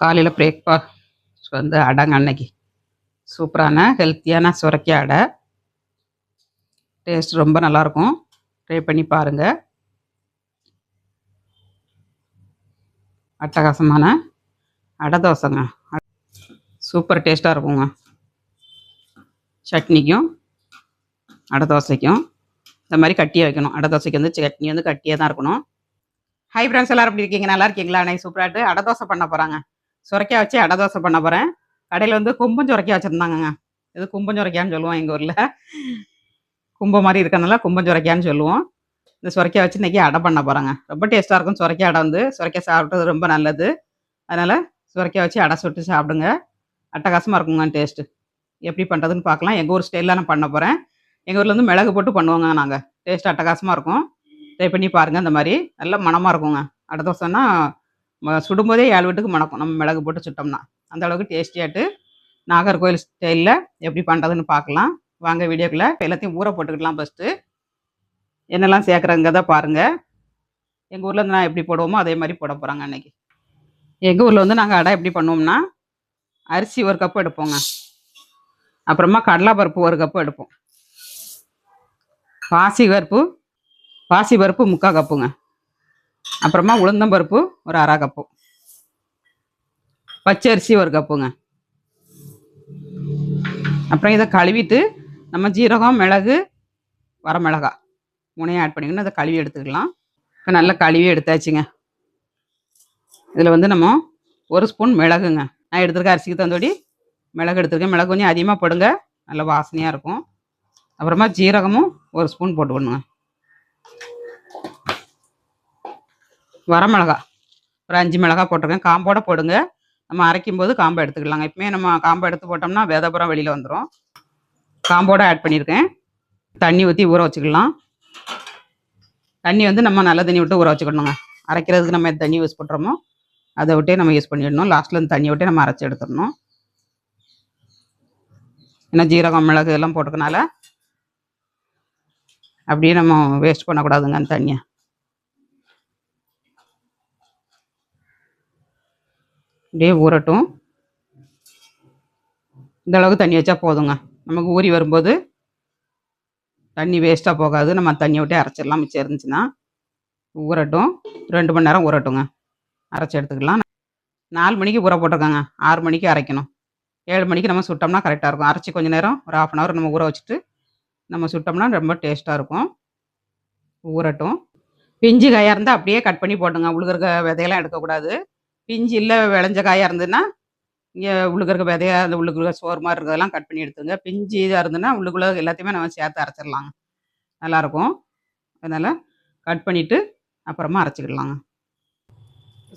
காலையில் பிரேக்ஃபாஸ்ட் வந்து அடைங்க அன்னைக்கு. சூப்பரான ஹெல்த்தியான சுரக்கி அடை. டேஸ்ட் ரொம்ப நல்லாயிருக்கும். ட்ரை பண்ணி பாருங்கள் அட்டகாசமான அடை தோசைங்க. சூப்பர் டேஸ்ட்டாக இருக்குங்க. சட்னிக்கும் அடை தோசைக்கும். இந்த மாதிரி கட்டியாக வைக்கணும். அடை தோசைக்கு வந்து சட்னி வந்து கட்டியாக தான் இருக்கணும். ஹை ஃப்ரெண்ட்ஸ் எல்லாரும் எப்படி இருக்கீங்க? நல்லா இருக்கீங்களா? அன்னைக்கு சூப்பராட்டு அடை தோசை பண்ண போகிறாங்க சுரைக்காய் வச்சு அடை தோசை பண்ண போகிறேன் கடையில் வந்து கும்பம் சுரைக்காய் வச்சுருந்தாங்கங்க. இது கும்பம் சுரைக்கான்னு சொல்லுவோம் எங்கள் ஊரில். கும்பம் மாதிரி இருக்கிறதுனால கும்பம் சுரைக்கான்னு சொல்லுவோம். இந்த சுரைக்காய் வச்சு இன்றைக்கி அடை பண்ண போகிறேங்க ரொம்ப டேஸ்ட்டாக இருக்கும் சுரைக்காய் அடை வந்து. சுரைக்காய் சாப்பிட்றது ரொம்ப நல்லது. அதனால் சுரைக்காய் வச்சு அடை சுட்டு சாப்பிடுங்க. அட்டகாசமாக இருக்குங்க டேஸ்ட்டு எப்படி பண்ணுறதுன்னு பார்க்கலாம். எங்கள் ஊர் ஸ்டைலில் நான் பண்ண போகிறேன் எங்கள் ஊரில் வந்து மிளகு போட்டு பண்ணுவோங்க நாங்கள் டேஸ்ட் அட்டகாசமாக இருக்கும். ட்ரை பண்ணி பாருங்கள் இந்த மாதிரி. நல்ல மணமாக இருக்குங்க. அடை தோசைன்னா சுடும்போதே ஏழு வீட்டுக்கு மணக்கும். நம்ம மிளகு போட்டு சுட்டோம்னா. அந்த அளவுக்கு டேஸ்டியாட்டு நாகர்கோவில் ஸ்டைலில் எப்படி பண்ணுறதுன்னு பார்க்கலாம். வாங்க வீடியோக்குள்ளே. எல்லாத்தையும் ஊற போட்டுக்கலாம் ஃபஸ்ட்டு என்னெல்லாம் சேர்க்குறங்க தான் பாருங்கள் எங்கள் ஊரில் நான் எப்படி போடுவோமோ அதே மாதிரி போட போகிறாங்க அன்னைக்கு. எங்கள் ஊரில் வந்து நாங்கள் அடை எப்படி பண்ணுவோம்னா அரிசி ஒரு கப்பு எடுப்போங்க. அப்புறமா கடலைப்பருப்பு ஒரு கப்பு எடுப்போம். பாசி பருப்பு பாசி பருப்பு முக்கால் கப்புங்க. அப்புறமா உளுந்தம்பருப்பு ஒரு அரை கப்பு. பச்சரிசி ஒரு கப்புங்க. அப்புறம் இதை கழுவிட்டு நம்ம ஜீரகம் மிளகு வரமிளகா மூணையும் ஆட் பண்ணிக்கணும். அதை கழுவி எடுத்துக்கலாம். இப்போ நல்லா கழுவி எடுத்தாச்சுங்க. இதில் வந்து நம்ம ஒரு ஸ்பூன் மிளகுங்க. நான் எடுத்துருக்க அரிசிக்கு தந்தோடி மிளகு எடுத்துருக்கேன். மிளகு கொஞ்சம் அதிகமாக போடுங்க. நல்லா வாசனையாக இருக்கும். அப்புறமா ஜீரகமும் ஒரு ஸ்பூன் போட்டுக்கணுங்க. வரமிளகா. ஒரு அஞ்சு மிளகா போட்டிருக்கேன். காம்போட போடுங்க. நம்ம அரைக்கும் போது காம்பை எடுத்துக்கலாங்க. எப்பவுமே நம்ம காம்பை எடுத்து போட்டோம்னா விதப்புறம் வெளியில் வந்துடும் காம்போட ஆட் பண்ணியிருக்கேன். தண்ணி ஊற்றி ஊற வச்சுக்கலாம். தண்ணி வந்து நம்ம நல்ல தண்ணி விட்டு ஊற வச்சுக்கணுங்க. அரைக்கிறதுக்கு நம்ம தண்ணி யூஸ் பண்ணுறோமோ அதை விட்டே நம்ம யூஸ் பண்ணிடணும். லாஸ்ட்டில் இந்த தண்ணி விட்டே நம்ம அரைச்சி எடுத்துடணும். ஏன்னா ஜீரகம் மிளகு எல்லாம் போட்டுக்கனால அப்படியே நம்ம வேஸ்ட் பண்ணக்கூடாதுங்க அந்த தண்ணியை. அப்படியே ஊறட்டும். இந்த அளவுக்கு தண்ணி வச்சா போதுங்க. நமக்கு ஊறி வரும்போது தண்ணி வேஸ்ட்டாக போகாது. நம்ம தண்ணியை விட்டு அரைச்சிடலாம். மிச்சம் இருந்துச்சுன்னா ஊறட்டும். ரெண்டு மணி நேரம் ஊறட்டுங்க. அரைச்சி எடுத்துக்கலாம். நாலு மணிக்கு ஊற போட்டிருக்காங்க. ஆறு மணிக்கு அரைக்கணும். ஏழு மணிக்கு நம்ம சுட்டோம்னா கரெக்டாக இருக்கும். அரைச்சி கொஞ்ச நேரம் ஒரு ஆஃப் அன் ஹவர் நம்ம ஊற வச்சுட்டு நம்ம சுட்டோம்னா ரொம்ப டேஸ்ட்டாக இருக்கும். ஊறட்டும். பிஞ்சு காயாக இருந்தால் அப்படியே கட் பண்ணி போட்டுங்க. உழுகிற விதையெல்லாம் எடுக்கக்கூடாது. பிஞ்சு இல்லை விளைஞ்ச காயாக இருந்ததுன்னா இங்கே உள்ளுக்கிற விதையாக அந்த உள்ளுக்குள்ள சோறு மாதிரி இருக்கிறதெல்லாம் கட் பண்ணி எடுத்துங்க பிஞ்சு இதாக இருந்ததுன்னா உள்ளுக்குள்ள எல்லாத்தையுமே நம்ம சேர்த்து அரைச்சிடலாங்க. நல்லாயிருக்கும். அதனால் கட் பண்ணிவிட்டு அப்புறமா அரைச்சிக்கிடலாங்க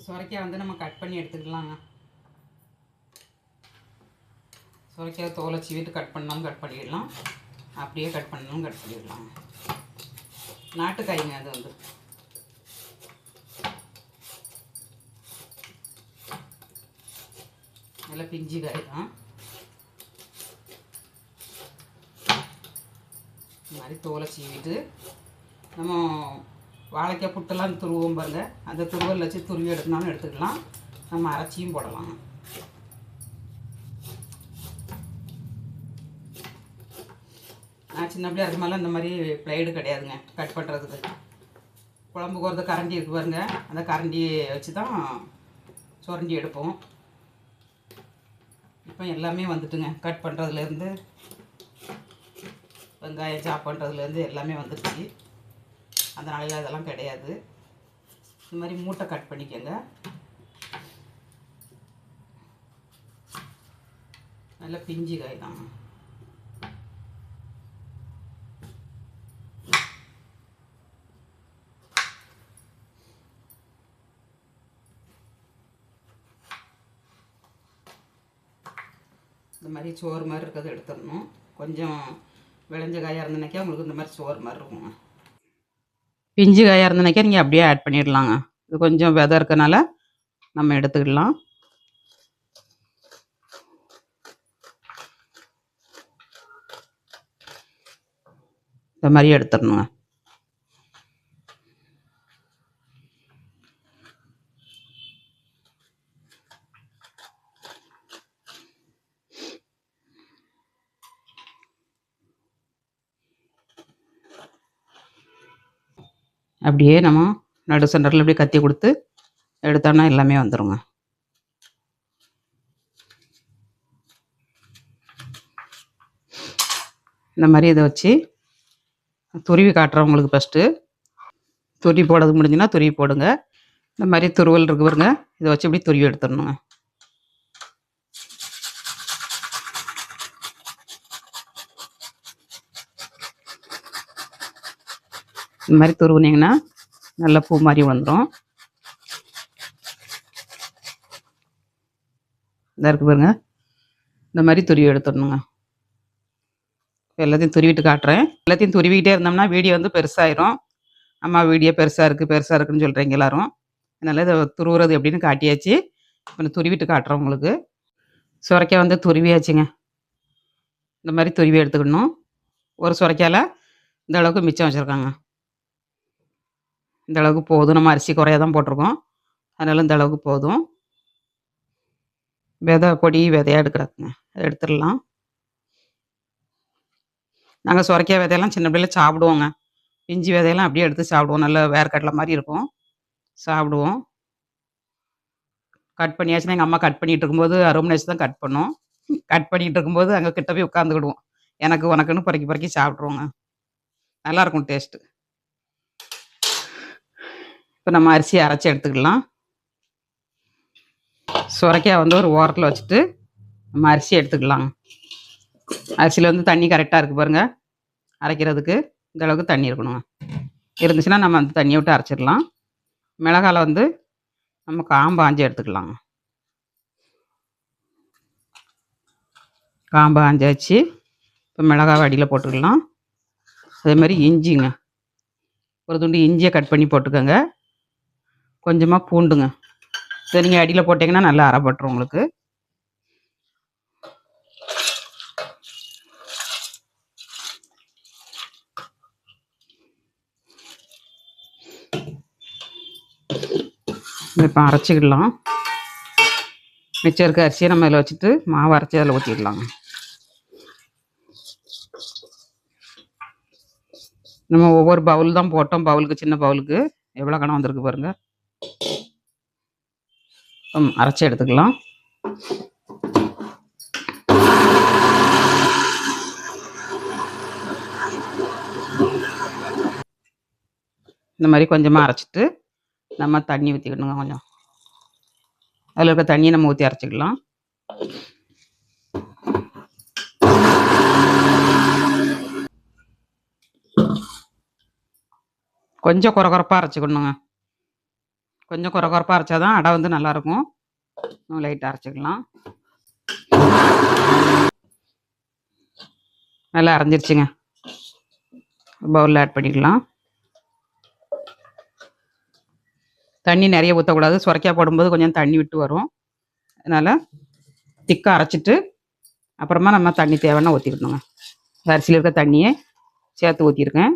சுரைக்காய் வந்து நம்ம கட் பண்ணி எடுத்துக்கலாங்க. சுரைக்காய் தோலை சீவிட்டு கட் பண்ணாலும் கட் பண்ணிடலாம். அப்படியே கட் பண்ணாலும் கட் பண்ணிடலாங்க. நாட்டுக்காய்ங்க அது வந்து. நல்லா பிஞ்சு காய் தான் இந்த மாதிரி தோலை சீவிட்டு நம்ம வாழைக்காய் புட்டெல்லாம் துருவோம் பாருங்க. அந்த துருவல் வச்சு துருவி எடுக்கணும்னு எடுத்துக்கலாம். நம்ம அரைச்சியும் போடலாம். நான் சின்ன அது மாதிரிலாம் இந்த மாதிரி பிளேடு கிடையாதுங்க. கட் பண்ணுறதுக்கு குழம்புக்கு ஒரு கரண்டி இருக்கு பாருங்க. அந்த கரண்டியை வச்சு தான் சுரண்டி எடுப்போம். இப்போ எல்லாமே வந்துட்டுங்க. கட் பண்ணுறதுலேருந்து வெங்காயம் சாப் பண்ணுறதுலேருந்து எல்லாமே வந்துடுச்சு அந்த அதெல்லாம் கிடையாது. இந்த மாதிரி மூட்டை கட் பண்ணிக்கோங்க. நல்ல பிஞ்சு காய் தான். மாதிரி சோறு மாதிரி இருக்கிறத எடுத்துடணும். கொஞ்சம் விளைஞ்ச காயாக இருந்தனாக்கா உங்களுக்கு இந்த மாதிரி சோறு மாதிரி இருக்குங்க பிஞ்சு காயாக இருந்தனாக்கா நீங்கள் அப்படியே ஆட் பண்ணிடலாங்க. இது கொஞ்சம் விதை இருக்கனால நம்ம எடுத்துக்கிடலாம் இந்த மாதிரி எடுத்துடணுங்க. அப்படியே நம்ம நடு சென்டரில் அப்படியே கத்தி கொடுத்து எடுத்தோன்னா எல்லாமே வந்துடுங்க இந்த மாதிரி இதை வச்சு துருவி காட்டுறேன் உங்களுக்கு ஃபஸ்ட்டு துருவி போடுறது முடிஞ்சுன்னா துருவி போடுங்க. இந்த மாதிரி துருவல் இருக்கு பாருங்க. இதை வச்சு இப்படி துருவி எடுத்துடணுங்க. இந்த மாதிரி துருவுனீங்கன்னா நல்ல பூ மாதிரி வந்துடும் இதாக இருக்குது பாருங்க. இந்த மாதிரி துருவி எடுத்துடணுங்க. எல்லாத்தையும் துருவிட்டு காட்டுறேன். எல்லாத்தையும் துருவிக்கிட்டே இருந்தோம்னா வீடியோ வந்து பெருசாயிரும். அம்மா வீடியோ பெருசாக இருக்குது பெருசாக இருக்குன்னு சொல்கிறீங்க எல்லாரும். அதனால் இதை துருவுறது எப்படின்னு காட்டியாச்சு. இப்போ துருவிட்டு காட்டுறேன் உங்களுக்கு. சுரைக்காய் வந்து துருவியாச்சுங்க. இந்த மாதிரி துருவி எடுத்துக்கணும். ஒரு சுரைக்காயில் இந்த அளவுக்கு மிச்சம் வச்சுருக்காங்க. இந்த அளவுக்கு போதும். நம்ம அரிசி குறையாக தான் போட்டிருக்கோம். அதனால இந்த அளவுக்கு போதும். விதை பொடி விதையாக எடுக்கிறாங்க எடுத்துடலாம். நாங்கள் சுரைக்காய் விதையெல்லாம் சின்ன பிள்ளைல சாப்பிடுவோங்க. இஞ்சி விதையெல்லாம் அப்படியே எடுத்து சாப்பிடுவோம். நல்ல வேர்க்கடலை மாதிரி இருக்கும். சாப்பிடுவோம். கட் பண்ணியாச்சுன்னா எங்கள் அம்மா கட் பண்ணிகிட்டு இருக்கும்போது அரை மணி தான் கட் பண்ணோம். கட் பண்ணிகிட்டு இருக்கும்போது அங்கே கிட்ட போய் உட்காந்துக்கிடுவோம் எனக்கு உனக்குன்னு பொறுக்கி பறக்கி சாப்பிட்ருவோங்க நல்லாயிருக்கும் டேஸ்ட்டு இப்போ நம்ம அரிசியை அரைச்சி எடுத்துக்கலாம். சுரைக்காய் வந்து ஒரு ஓரத்தில் வச்சுட்டு நம்ம அரிசி எடுத்துக்கலாம். அரிசியில் வந்து தண்ணி கரெக்டாக இருக்குது பாருங்கள் அரைக்கிறதுக்கு இந்த அளவுக்கு தண்ணி இருக்கணுங்க. இருந்துச்சுன்னா நம்ம அந்த தண்ணியை விட்டு அரைச்சிடலாம். மிளகால வந்து நம்ம காம்பாஞ்சி எடுத்துக்கலாங்க காம்பு ஆஞ்சாச்சு இப்போ மிளகாவை அடியில் போட்டுக்கலாம். அதே மாதிரி இஞ்சிங்க. ஒரு துண்டு இஞ்சியை கட் பண்ணி போட்டுக்கோங்க. கொஞ்சமாக பூண்டுங்க. இதை நீங்கள் அடியில் போட்டிங்கன்னா நல்லா அரைப்பட்டுரும் உங்களுக்கு. இப்போ அரைச்சிக்கிடலாம். மிச்சம் இருக்க அரிசியை நம்ம இதில் வச்சுட்டு மாவு அரைச்சி அதில் ஊற்றிடலாங்க நம்ம ஒவ்வொரு பவுல் தான் போட்டோம். பவுலுக்கு சின்ன பவுலுக்கு எவ்வளோ கணம் வந்திருக்கு பாருங்கள் அரைச்சி எடுத்துக்கலாம். இந்த மாதிரி கொஞ்சமாக அரைச்சிட்டு நம்ம தண்ணி ஊற்றிக்கணுங்க கொஞ்சம். அதில் இருக்க தண்ணியை நம்ம ஊற்றி அரைச்சிக்கலாம். கொஞ்சம் குறை குறைப்பாக அரைச்சிக்கணுங்க. கொஞ்சம் குறை குறைப்பாக அரைச்சா தான் அடை வந்து நல்லாயிருக்கும். லைட்டாக அரைச்சிக்கலாம். நல்லா அரைஞ்சிருச்சுங்க. பவுலில் ஆட் பண்ணிக்கலாம். தண்ணி நிறைய ஊற்றக்கூடாது சுரைக்காய் போடும்போது கொஞ்சம் தண்ணி விட்டு வரும். அதனால் திக்காக அரைச்சிட்டு அப்புறமா நம்ம தண்ணி தேவைன்னா ஊற்றிக்கணுங்க அரிசியில் இருக்க தண்ணியை சேர்த்து ஊற்றிருக்கேன்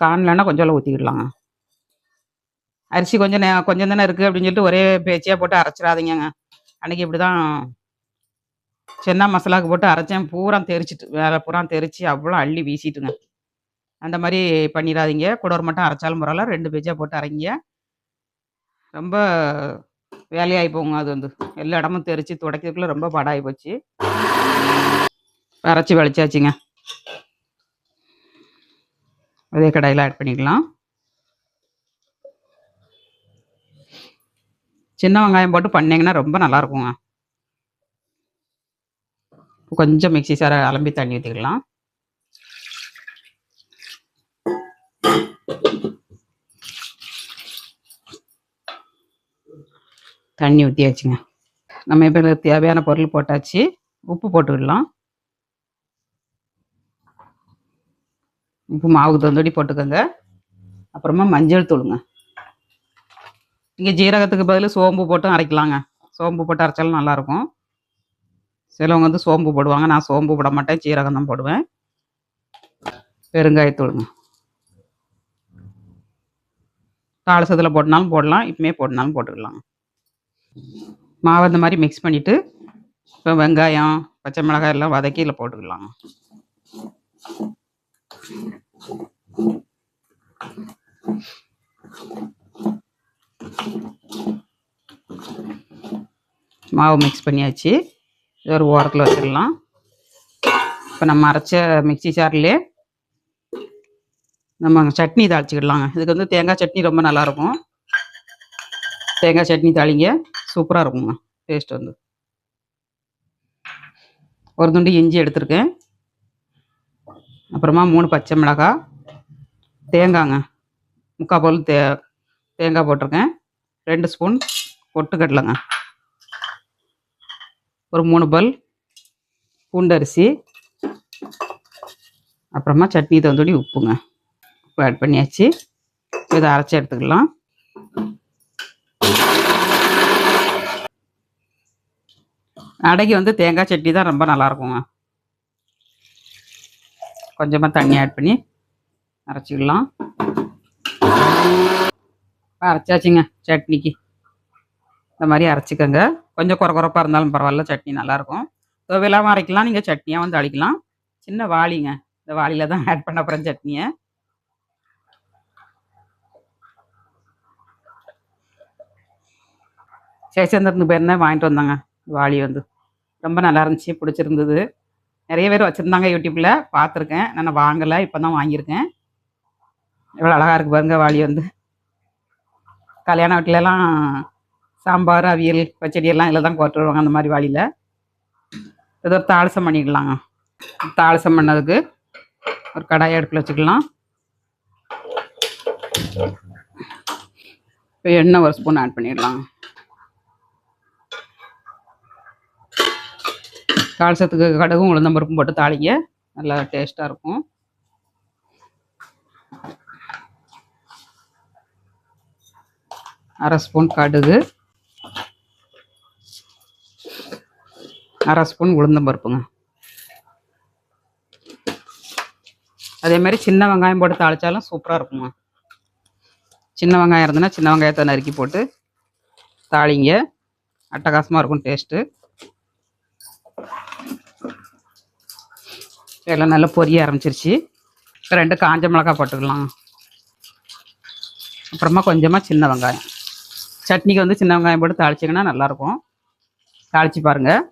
காணலன்னா கொஞ்சம் ஊற்றிக்கிடலாங்க அரிசி கொஞ்சம் நே கொஞ்சம் தானே இருக்குது அப்படின்னு சொல்லிட்டு ஒரே பேச்சியாக போட்டு அரைச்சிடாதீங்க அன்றைக்கி இப்படி தான் சென்னா மசாலாவுக்கு போட்டு அரைச்சேன். பூரா தெரிச்சிட்டு வேலை பூரா தெரிச்சு அவ்வளோ அள்ளி வீசிட்டுங்க. அந்த மாதிரி பண்ணிடாதீங்க. குடோர் மட்டும் அரைச்சாலும் பரவாயில்ல. ரெண்டு பேஜாக போட்டு அரைங்க. ரொம்ப வேலையாகி போங்க அது வந்து. எல்லா இடமும் தெரிச்சு துடைக்கிறதுக்குள்ளே ரொம்ப படாகி போச்சு. அரைச்சி வலிச்சாச்சுங்க. அதே கடையில் ஆட் பண்ணிக்கலாம். சின்ன வெங்காயம் போட்டு பண்ணீங்கன்னா ரொம்ப நல்லாயிருக்குங்க. கொஞ்சம் மிக்ஸி சார அலம்பி தண்ணி ஊற்றிக்கலாம் தண்ணி ஊற்றியாச்சுங்க நம்ம இப்போ தேவையான பொருள் போட்டாச்சு. உப்பு போட்டுக்கலாம் உப்பு மாவுக்கு தந்தோடி போட்டுக்கோங்க. அப்புறமா மஞ்சள் தூளுங்க. இங்கே ஜீரகத்துக்கு பதில் சோம்பு போட்டும் அரைக்கலாங்க. சோம்பு போட்டு அரைச்சாலும் நல்லாயிருக்கும் சிலவங்க வந்து சோம்பு போடுவாங்க. நான் சோம்பு போட மாட்டேன். ஜீரகம் தான் போடுவேன். பெருங்காயத்தூளுங்க தாளசத்தில் போட்டினாலும் போடலாம். இப்பவுமே போட்டினாலும் போட்டுக்கலாம் மாவு இந்த மாதிரி மிக்ஸ் பண்ணிவிட்டு இப்போ வெங்காயம் பச்சை மிளகாய் எல்லாம் வதக்கி இதில் you. மாவு மிக்ஸ் பண்ணியாச்சு. இது ஒரு ஓரத்தில் வச்சிடலாம். இப்போ நம்ம அரைச்ச மிக்ஸி ஜார்லேயே நம்ம சட்னி தாளிச்சிக்கிடலாங்க. இதுக்கு வந்து தேங்காய் சட்னி ரொம்ப நல்லாயிருக்கும் தேங்காய் சட்னி தாளிங்க. சூப்பராக இருக்குங்க. டேஸ்ட் வந்து. ஒரு துண்டு இஞ்சி எடுத்திருக்கேன். அப்புறமா மூணு பச்சை மிளகாய். தேங்காங்க முக்கால் பவுல் தே தேங்காய் போட்டிருக்கேன். ரெண்டு ஸ்பூன் பொட்டுக்கடலைங்க ஒரு மூணு பல் பூண்டரிசி அப்புறமா சட்னி தந்தோடி உப்புங்க. உப்பு ஆட் பண்ணியாச்சு. இதை அரைச்சி எடுத்துக்கலாம். அடைக்கு வந்து தேங்காய் சட்னி தான் ரொம்ப நல்லாயிருக்குங்க கொஞ்சமாக தண்ணி ஆட் பண்ணி அரைச்சிக்கலாம். அரைச்சாச்சுங்க சட்னிக்கு. இந்த மாதிரி அரைச்சிக்கோங்க. கொஞ்சம் குறை குறைப்பாக இருந்தாலும் பரவாயில்ல சட்னி நல்லாயிருக்கும். துவையெல்லாம் அரைக்கலாம் நீங்கள் சட்னியாக வந்து அழிக்கலாம் சின்ன வாளிங்க. இந்த வாளியில் தான் ஆட் பண்ண அப்புறம் சட்னியை. சேச்சந்திரனுக்கு பேருந்தே வாங்கிட்டு வந்தாங்க வாளி வந்து. ரொம்ப நல்லா இருந்துச்சு பிடிச்சிருந்தது. நிறைய பேர் வச்சுருந்தாங்க யூடியூப்பில் பார்த்துருக்கேன். நான் வாங்கலை இப்போ தான் வாங்கியிருக்கேன். எவ்வளோ அழகாக இருக்குது பாருங்க வாளி வந்து. கல்யாண வீட்டிலலாம் சாம்பார் அவியல் பச்சடியெல்லாம் இதில் தான் கொட்டு வருவாங்க அந்த மாதிரி வாளியில். இது தாளசம் பண்ணிக்கலாங்க தாளசம் பண்ணதுக்கு ஒரு கடாயை அடுப்பில் வச்சுக்கலாம். இப்போ எண்ணெய் ஒரு ஸ்பூன் ஆட் பண்ணிடலாம். தாளசத்துக்கு கடுகும் உளுந்தம்பருப்பும் போட்டு தாளிங்க. நல்லா டேஸ்ட்டாக இருக்கும். அரை ஸ்பூன் கடுகு அரை ஸ்பூன் உளுந்தம்பருப்புங்க அதே மாதிரி சின்ன வெங்காயம் போட்டு தாளிச்சாலும் சூப்பராக இருக்குங்க. சின்ன வெங்காயம் இருந்ததுன்னா சின்ன வெங்காயத்தை நறுக்கி போட்டு தாளிங்க. அட்டகாசமாக இருக்கும் டேஸ்ட்டு. எல்லாம் நல்லா பொரிய ஆரம்பிச்சிருச்சு. ரெண்டு காஞ்ச மிளகாய் போட்டுக்கலாம் அப்புறமா கொஞ்சமாக சின்ன வெங்காயம். சட்னிக்கு வந்து சின்ன வெங்காயம் போட்டு தாளிச்சிங்கன்னா நல்லாயிருக்கும். தாளிச்சு பாருங்கள்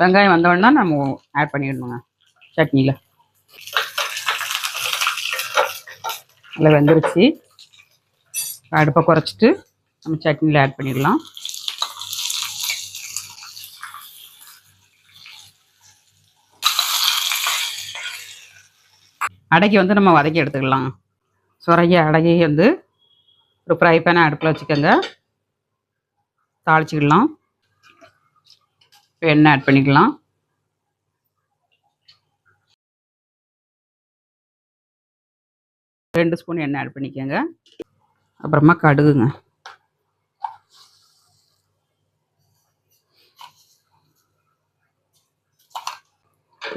வெங்காயம் வந்தோடனே நம்ம ஆட் பண்ணிடணுங்க சட்னியில். நல்லா வெந்துருச்சு. அடுப்பை குறைச்சிட்டு நம்ம சட்னியில் ஆட் பண்ணிடலாம். அடைக்கி வந்து நம்ம வதக்கி எடுத்துக்கலாம். சுரைய அடகி வந்து ஒரு ஃப்ரை பேனை அடுப்பில் வச்சுக்கோங்க. தாளிச்சிக்கலாம். எண்ணெய் ஆட் பண்ணிக்கலாம். ரெண்டு ஸ்பூன் எண்ணெய் ஆட் பண்ணிக்கோங்க. அப்புறமா கடுகுங்க.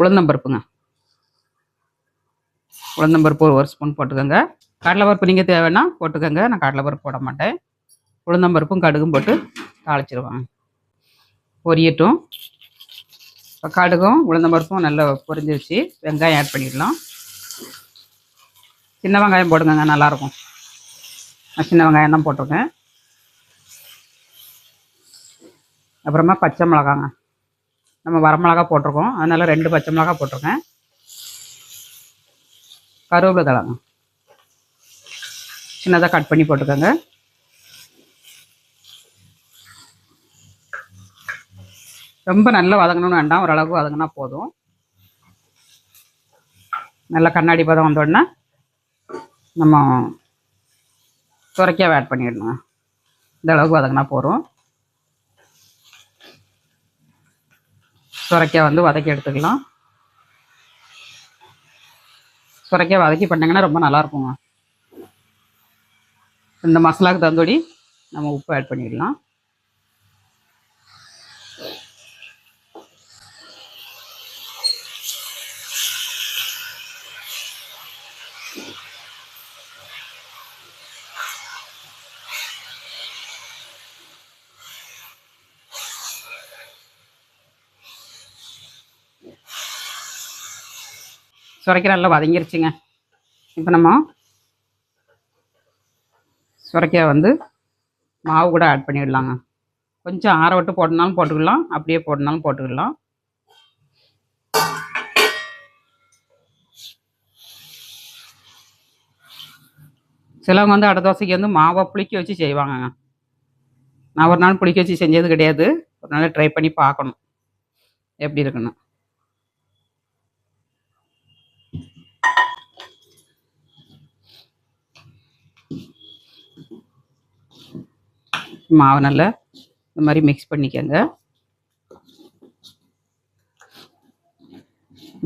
உளுந்தம்பருப்புங்க. உளுந்தம்பருப்பு ஒரு ஒரு ஸ்பூன் போட்டுக்கோங்க. கடலைப்பருப்பு நீங்கள் தேவைன்னா போட்டுக்கோங்க. நான் கடலைப்பருப்பு போட மாட்டேன். உளுந்தம்பருப்பும் கடுகும் போட்டு தாளிச்சிருவாங்க பொரியட்டும். இப்போ கடுகும் உளுந்தம்பருப்பும் நல்லா பொரிஞ்சிருச்சு. வெங்காயம் ஆட் பண்ணிடலாம். சின்ன வெங்காயம் போடுங்கங்க நல்லாயிருக்கும். நான் சின்ன வெங்காயம் தான் போட்டிருக்கேன். அப்புறமா பச்சை மிளகாங்க. நம்ம வரமிளகா போட்டிருக்கோம். அதனால் ரெண்டு பச்சை மிளகா போட்டிருக்கேன். கருவேப்பிலை தழங்க சின்னதாக கட் பண்ணி போட்டுக்கோங்க. ரொம்ப நல்லா வதங்கணும்னு வேண்டாம். ஓரளவுக்கு வதங்கினா போதும். நல்லா கண்ணாடி பதம் வந்தோடனே நம்ம சுரைக்காவை ஆட் பண்ணிடணும் இந்த அளவுக்கு வதங்கினா போதும். சுரைக்காய் வந்து வதக்கி எடுத்துக்கலாம். சுரைக்க வதக்கி பண்ணிங்கன்னா ரொம்ப நல்லா இருக்குங்க இந்த மசாலாவுக்கு தந்தோடி நம்ம உப்பு ஆட் பண்ணிடலாம். சுரைக்காய் நல்லா வதங்கிருச்சுங்க இப்போ நம்ம சுரைக்காய் வந்து மாவு கூட ஆட் பண்ணிடலாங்க. கொஞ்சம் ஆற விட்டு போடனாலும் போட்டுக்கலாம். அப்படியே போட்டனாலும் போட்டுக்கலாம். சிலவங்க வந்து அடை தோசைக்கு வந்து மாவை புளிக்க வச்சு செய்வாங்க நான் ஒரு நாள் புளிக்க வச்சு செஞ்சது கிடையாது. ஒரு நாள் ட்ரை பண்ணி பார்க்கணும். எப்படி இருக்குன்னு. மாவு நல்லா இந்த மாதிரி மிக்ஸ் பண்ணிக்கோங்க.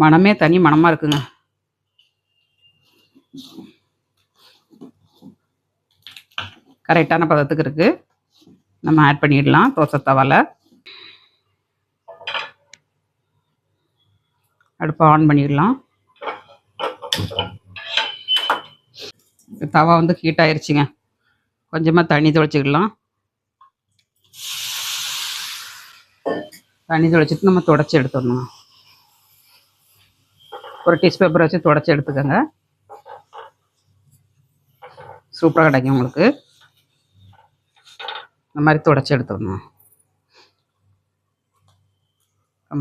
மனமே தனி மணமாக இருக்குங்க. கரெக்டான பதத்துக்கு இருக்குது நம்ம ஆட் பண்ணிடலாம். தோசை தவால. அடுப்பை ஆன் பண்ணிடலாம். தவா வந்து ஹீட் ஆயிடுச்சுங்க கொஞ்சமாக தண்ணி துவைச்சிக்கலாம் தண்ணி தொளிச்சிட்டு நம்ம தொடச்சி எடுத்துடணும். ஒரு டிஷ் பேப்பர் வச்சு தொடச்சி எடுத்துக்கோங்க. சூப்பராக கிடைக்கும் உங்களுக்கு. இந்த மாதிரி தொடச்சி எடுத்துடணும்.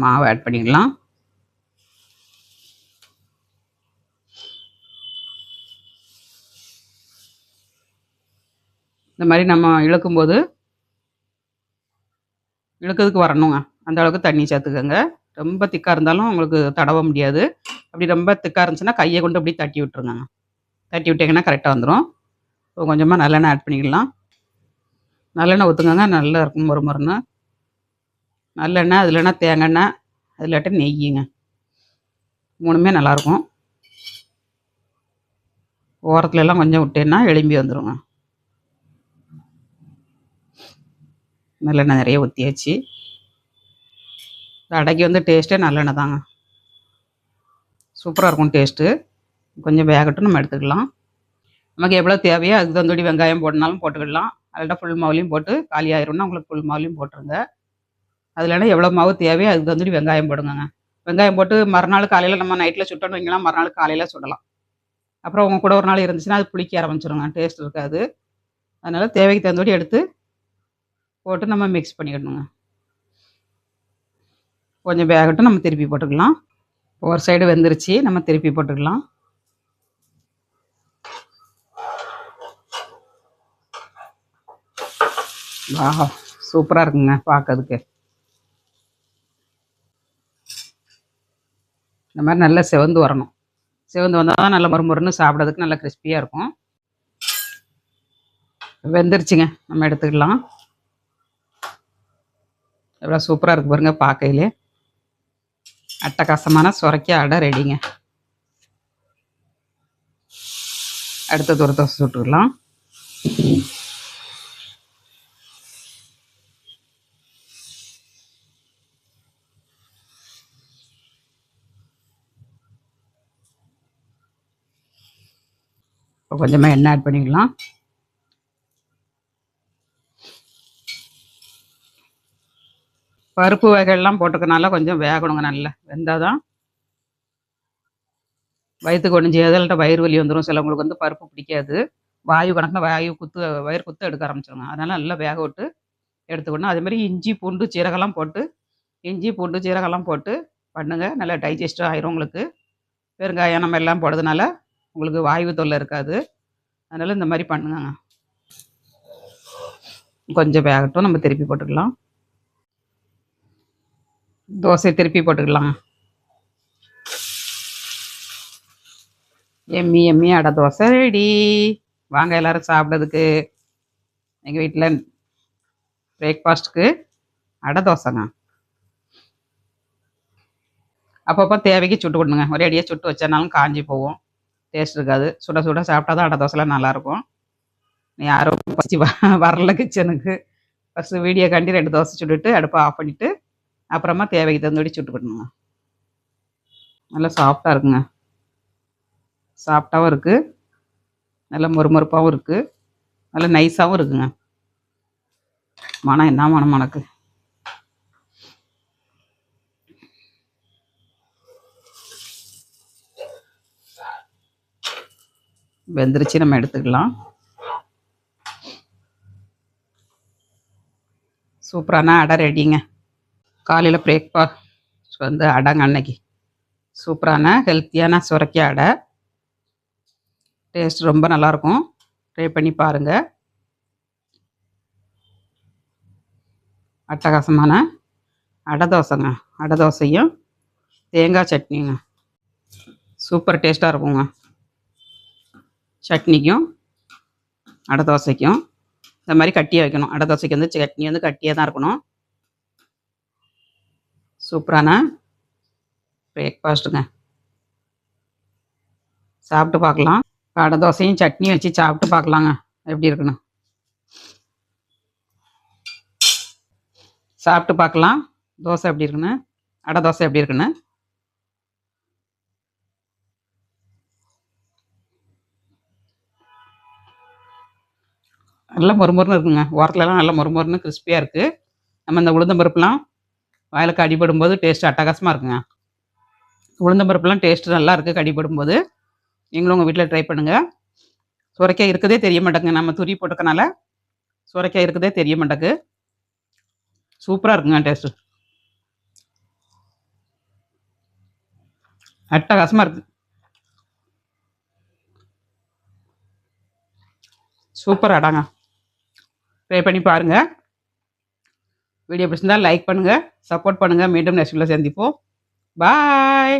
மாவு ஆட் பண்ணிக்கலாம் இந்த மாதிரி நம்ம இழுக்கும்போது இழுக்கிறதுக்கு வரணுங்க. அந்த அளவுக்கு தண்ணி சேர்த்துக்கோங்க. ரொம்ப திக்காக இருந்தாலும் உங்களுக்கு தடவ முடியாது. அப்படி ரொம்ப திக்காக இருந்துச்சுன்னா கையை கொண்டு அப்படியே தட்டி விட்டுருங்க. தட்டி விட்டிங்கன்னா கரெக்டாக வந்துடும் கொஞ்சமாக நல்லெண்ணெய் ஆட் பண்ணிக்கலாம். நல்லெண்ணெய் ஊற்றுங்க நல்லா இருக்கும் மொறு மொறுன்னு. நல்லெண்ணெய் அது தேங்காய் எண்ணெய் அது இல்லாட்டி நெய்யுங்க. மூணுமே நல்லாயிருக்கும் ஓரத்துலலாம் கொஞ்சம் விட்டேன்னா எலும்பி வந்துடுங்க நல்லெண்ணெய் நிறைய ஊற்றியாச்சு அடைக்கி வந்து டேஸ்ட்டே நல்லெண்ணெய் தாங்க. சூப்பராக இருக்கும் டேஸ்ட்டு கொஞ்சம் வேகட்டும் நம்ம எடுத்துக்கலாம். நமக்கு எவ்வளோ தேவையோ அதுக்கு தந்தோடி வெங்காயம் போடனாலும் போட்டுக்கலாம். அதில்ட்ட ஃபுல் மாவுலையும் போட்டு காலி ஆயிரும்னா உங்களுக்கு ஃபுல் மாவுலையும் போட்டுருங்க. அதுலனா எவ்வளோ மாவு தேவையோ அதுக்கு தந்தோடி வெங்காயம் போடுங்கங்க. வெங்காயம் போட்டு மறுநாள் காலையில் நம்ம நைட்டில் சுட்டோன்னு வைக்கலாம் மறுநாள் காலையில் சுடலாம். அப்புறம் உங்கள் கூட ஒரு நாள் இருந்துச்சுன்னா அது புளிக்க ஆரம்பிச்சிருங்க. டேஸ்ட் இருக்காது. அதனால் தேவைக்கு தகுந்தபடி எடுத்து போட்டு நம்ம மிக்ஸ் பண்ணிக்கணுங்க. கொஞ்சம் வேகட்டும் நம்ம திருப்பி போட்டுக்கலாம். ஒரு சைடு வெந்துருச்சு நம்ம திருப்பி போட்டுக்கலாம். வா சூப்பராக இருக்குங்க பார்க்கறதுக்கு இந்த மாதிரி நல்லா செவந்து வரணும். செவந்து வந்தால் தான் நல்லா மறுமுறுன்னு சாப்பிட்றதுக்கு நல்லா கிறிஸ்பியாக இருக்கும். வெந்துருச்சுங்க நம்ம எடுத்துக்கலாம். எவ்வளோ சூப்பராக இருக்கு பாருங்க பார்க்கையிலே அட்டகாசமான சுரைக்கா அடை ரெடிங்க அடுத்த ஒரு தோசை சுட்டுக்கலாம் இப்போ கொஞ்சமாக எண்ணெய் ஆட் பண்ணிக்கலாம். பருப்பு வகைகள்லாம் போட்டுக்கனால கொஞ்சம் வேகணுங்க நல்லா. வெந்தால் தான் வயிற்றுக்கு ஒன்று எதல்கிட்ட வயிறு வலி வந்துடும் சிலவங்களுக்கு வந்து பருப்பு பிடிக்காது. வாயு கணக்கில் வாயு குத்து வயிறு குத்து எடுக்க ஆரம்பிச்சிருங்க. அதனால் நல்லா வேக விட்டு எடுத்துக்கணும். அதே மாதிரி இஞ்சி பூண்டு சீரகம்லாம் போட்டு இஞ்சி பூண்டு சீரகம்லாம் போட்டு பண்ணுங்கள் நல்லா டைஜஸ்டும் ஆயிரும் உங்களுக்கு. பெருங்காயம் நம்ம எல்லாம் போடுறதுனால உங்களுக்கு வாயு தொல்லை இருக்காது. அதனால் இந்த மாதிரி பண்ணுங்க. கொஞ்சம் வேகட்டும். நம்ம திருப்பி போட்டுக்கலாம். தோசை திருப்பி போட்டுக்கலாம். எம்மி எம்மி அடை தோசை ரெடி வாங்க எல்லாரும் சாப்பிட்றதுக்கு. எங்கள் வீட்டில் பிரேக்ஃபாஸ்ட்டுக்கு அடை தோசைங்க. அப்பப்போ தேவைக்கு சுட்டு கொடுங்க. ஒரே அடியாக சுட்டு வச்சனாலும் காஞ்சி போகும். டேஸ்ட் இருக்காது. சுட சுட சாப்பிட்டா தான் அடை தோசைலாம் நல்லாயிருக்கும். யாரும் பசி வரல கிச்சனுக்கு ஃபஸ்ட்டு வீடியோ கண்டி ரெண்டு தோசை சுட்டுட்டு அடுப்பை ஆஃப் பண்ணிவிட்டு அப்புறமா தேவைக்கு தகுந்தபடி சுட்டுக்கணுங்க நல்லா சாஃப்டாக இருக்குங்க. சாஃப்டாகவும் இருக்குது நல்லா மொறுமொறுப்பாகவும் இருக்குது நல்லா நைஸாகவும் இருக்குங்க. மனம் என்ன மனம் மணக்கு வெந்துருச்சு நம்ம எடுத்துக்கலாம். சூப்பரான அடை ரெடிங்க காலையில் பிரேக்ஃபாஸ்ட் வந்து அடைங்க அன்னைக்கு. சூப்பரான ஹெல்த்தியான சுரைக்காய் அடை. டேஸ்ட் ரொம்ப நல்லாயிருக்கும். ட்ரை பண்ணி பாருங்கள் அட்டகாசமான அடை தோசைங்க. அடை தோசையும் தேங்காய் சட்னிங்க. சூப்பர் டேஸ்ட்டாக இருக்குங்க. சட்னிக்கும் அடை தோசைக்கும். இந்த மாதிரி கட்டியாக வைக்கணும். அடை தோசைக்கு வந்து சட்னி வந்து கட்டியாக தான் இருக்கணும். சூப்பரான? பிரேக்ஃபாஸ்ட்டுங்க சாப்பிட்டு பார்க்கலாம். அடை தோசையும் சட்னி வச்சு சாப்பிட்டு பார்க்கலாங்க. எப்படி இருக்குன்னு. சாப்பிட்டு பார்க்கலாம். தோசை எப்படி இருக்குன்னு. அடை தோசை எப்படி இருக்குன்னு. நல்லா மொறுமொறுன்னு இருக்குங்க. ஓரத்துலலாம் நல்லா மொறுமொறுன்னு கிறிஸ்பியாக இருக்குது நம்ம இந்த உளுந்தம்பருப்புலாம் வாயிலுக்கு அடிபடும் போது டேஸ்ட் அட்டகாசமாக இருக்குங்க. உளுந்தம்பருப்புலாம் டேஸ்ட் நல்லா இருக்குது கடிபடும் போது நீங்களும் உங்கள் வீட்டில் ட்ரை பண்ணுங்கள் சுரைக்காய் இருக்கதே தெரிய மாட்டேங்க நம்ம துரி போட்டுக்கனால சுரைக்காய் இருக்குதே தெரிய மாட்டேங்கு சூப்பராக இருக்குங்க டேஸ்ட்டு அட்டகாசமாக இருக்குது சூப்பர் அடாங்க. ட்ரை பண்ணி பாருங்கள் வீடியோ பிடிச்சிருந்தால் லைக் பண்ணுங்கள் சப்போர்ட் பண்ணுங்கள் மீண்டும் நெக்ஸ்ட் வீடியோவில் சந்திப்போம். பாய்